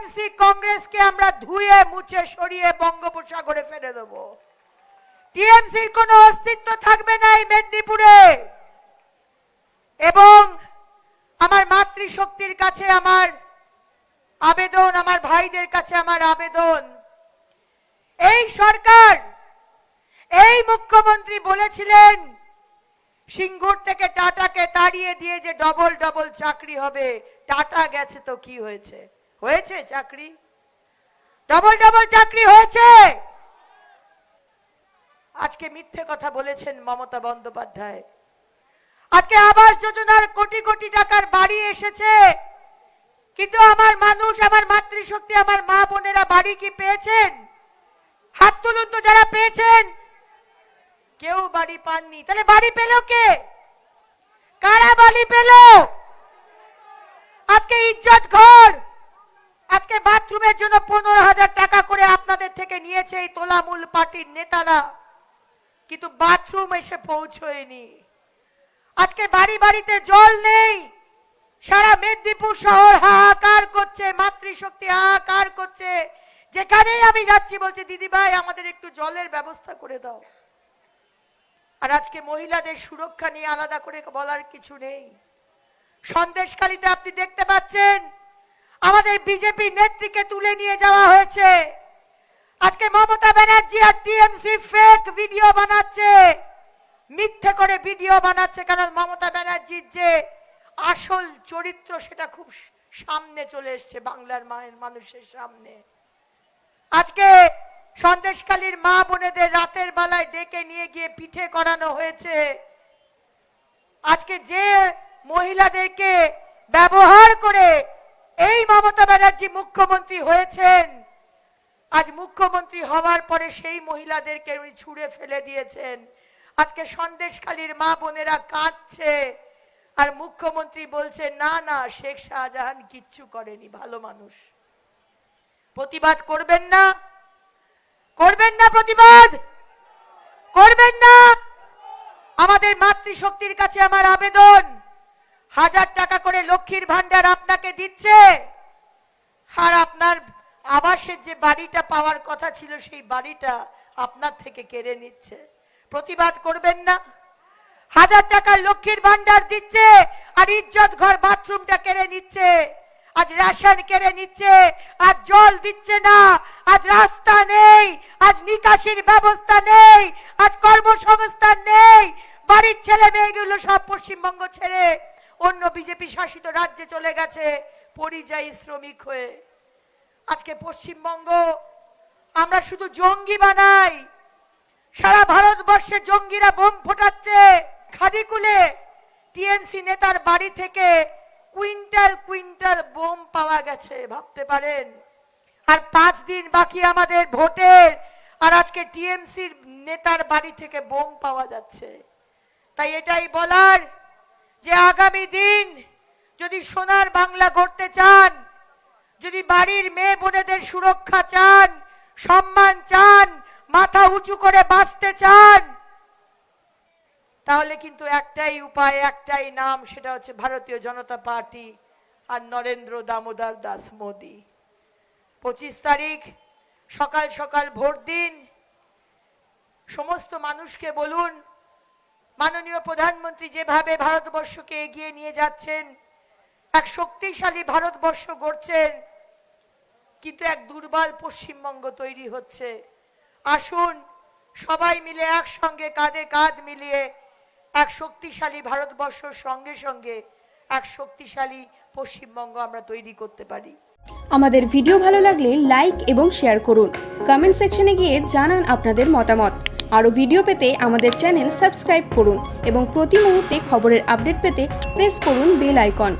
TMC কংগ্রেসকে আমরা ধুয়ে, মুছে, সরিয়ে বঙ্গোপসাগরে ফেলে দেব। টিএমসির কোনো অস্তিত্ব থাকবে না এই মেদিনীপুরে। এবং আমার মাতৃশক্তির কাছে আমার আবেদন, আমার ভাইদের কাছে আমার আবেদন। এই সরকার, এই মুখ্যমন্ত্রী বলেছিলেন, সিঙ্গুর থেকে টাটাকে তাড়িয়ে দিয়ে যে ডবল ডবল চাকরি হবে, টাটা গেছে তো কি হয়েছে? হয়েছে চাকরি? ডবল ডবল চাকরি হয়েছে! আজকে মিথ্যে কথা বলেছেন মমতা বন্দ্যোপাধ্যায়। আজকে আবাস যোজনার কোটি কোটি টাকার বাড়ি এসেছে। কিন্তু আমার মানুষ, আমার মাতৃশক্তি, আমার মা বোনেরা বাড়ি কি পেয়েছেন? হাত তুলুন তো যারা পেয়েছেন। কেউ বাড়ি পাননি। তাহলে বাড়ি পেল কে? কারা বাড়ি পেল? আজকে ইজ্জত ঘর। আজকে বাথরুমের জন্য পনেরো হাজার টাকা করে আপনাদের থেকে নিয়েছে এই তোলামূল পার্টির নেতারা। কিন্তু বাথরুম এসে পৌঁছয়নি। আজকে বাড়ি বাড়িতে জল নেই। সারা মেদিনীপুর শহর হাহাকার করছে, মাতৃশক্তি হাহাকার করছে। যেখানেই আমি যাচ্ছি বলছি, দিদি ভাই, আমাদের একটু জলের ব্যবস্থা করে দাও। আর আজকে মহিলাদের সুরক্ষা নিয়ে আলাদা করে বলার কিছু নেই। সন্দেশখালিতে আপনি দেখতে পাচ্ছেন আমাদের বিজেপি নেত্রীকে তুলে নিয়ে যাওয়া হয়েছে। আজকে মমতা ব্যানার্জি আর টিএমসি ফেক ভিডিও বানাচ্ছে। মিথ্যে করে ভিডিও বানাচ্ছে কারণ মমতা ব্যানার্জির যে আসল চরিত্র সেটা খুব সামনে চলে এসছে বাংলার মায়ের মানুষের সামনে। আজকে সন্দেশকালীর মা বোনেদের রাতের বেলায় ডেকে নিয়ে গিয়ে পিঠে করানো হয়েছে। আজকে যে মহিলাদেরকে ব্যবহার করে এই মমতা ব্যানার্জি মুখ্যমন্ত্রী হয়েছেন। আজ মুখ্যমন্ত্রী হওয়ার পরে সেই মহিলাদেরকে উনি ছুঁড়ে ফেলে দিয়েছেন। আজকে সন্দেশখালীর মা বোনেরা কাঁদছে আর মুখ্যমন্ত্রী বলছে না না, শেখ শাহজাহান কিচ্ছু করেনি, ভালো মানুষ। প্রতিবাদ করবেন না। করবেন না প্রতিবাদ। করবেন না। আমাদের মাতৃশক্তির কাছে আমার আবেদন। হাজার টাকা করে লক্ষ্মীর ভান্ডার আপনাকে দিচ্ছে। আর আপনার আবাসের যে বাড়িটা পাওয়ার কথা ছিল, সেই বাড়িটা আপনার থেকে কেড়ে নিচ্ছে। প্রতিবাদ করবেন না। হাজার টাকার লক্ষ্মীর ভান্ডার দিচ্ছে আর ইজ্জত ঘর বাথরুমটা কেড়ে নিচ্ছে। আজ রেশন কেড়ে নিচ্ছে, আজ জল দিচ্ছে না, আজ রাস্তা নেই, আজ নিকাশির ব্যবস্থা নেই, আজ কর্মসংস্থান নেই। বাড়ির ছেলে মেয়েগুলো সব পশ্চিমবঙ্গ ছেড়ে অন্য বিজেপি শাসিত রাজ্যে চলে গেছে। পরিযায়ী শ্রমিক হয়ে। আজকে পশ্চিমবঙ্গ, আমরা শুধু জঙ্গি বানাই। সারা ভারতবর্ষে জঙ্গিরা বোম ফোটাচ্ছে খাদিকুলে। টিএমসি নেতার বাড়ি থেকে কুইন্টাল কুইন্টাল বোম পাওয়া গেছে, ভাবতে পারেন? আর পাঁচ দিন বাকি আমাদের ভোটের, আর আজকে টিএমসির নেতার বাড়ি থেকে বোম পাওয়া যাচ্ছে। তাই এটাই বলার যে আগামী দিন যদি সোনার বাংলা গড়তে চান, যদি বাড়ির মেয়ে বোনেদের সুরক্ষা চান, সম্মান চান, মাথা উঁচু করে বাঁচতে চান, তাহলে কিন্তু একটাই উপায়, একটাই নাম, সেটা হচ্ছে ভারতীয় জনতা পার্টি আর নরেন্দ্র দামোদর দাস মোদী। পঁচিশ তারিখ, সকাল সকাল ভোট দিন। সমস্ত মানুষকে বলুন, মাননীয় প্রধানমন্ত্রী যেভাবে ভারতবর্ষকে এগিয়ে নিয়ে যাচ্ছেন এক শক্তিশালী ভারতবর্ষ গড়ছেন কিন্তু এক দুর্বল পশ্চিমবঙ্গ তৈরি হচ্ছে। আসুন, সবাই মিলে একসঙ্গে কাঁধে কাঁধ মিলিয়ে এক শক্তিশালী ভারতবর্ষর সঙ্গে সঙ্গে এক শক্তিশালী পশ্চিমবঙ্গ আমরা তৈরি করতে পারি। আমাদের ভিডিও ভালো লাগলে লাইক এবং শেয়ার করুন। কমেন্ট সেকশনে গিয়ে জানান আপনাদের মতামত। আরও ভিডিও পেতে আমাদের চ্যানেল সাবস্ক্রাইব করুন এবং প্রতি মুহূর্তে খবরের আপডেট পেতে প্রেস করুন বেল আইকন।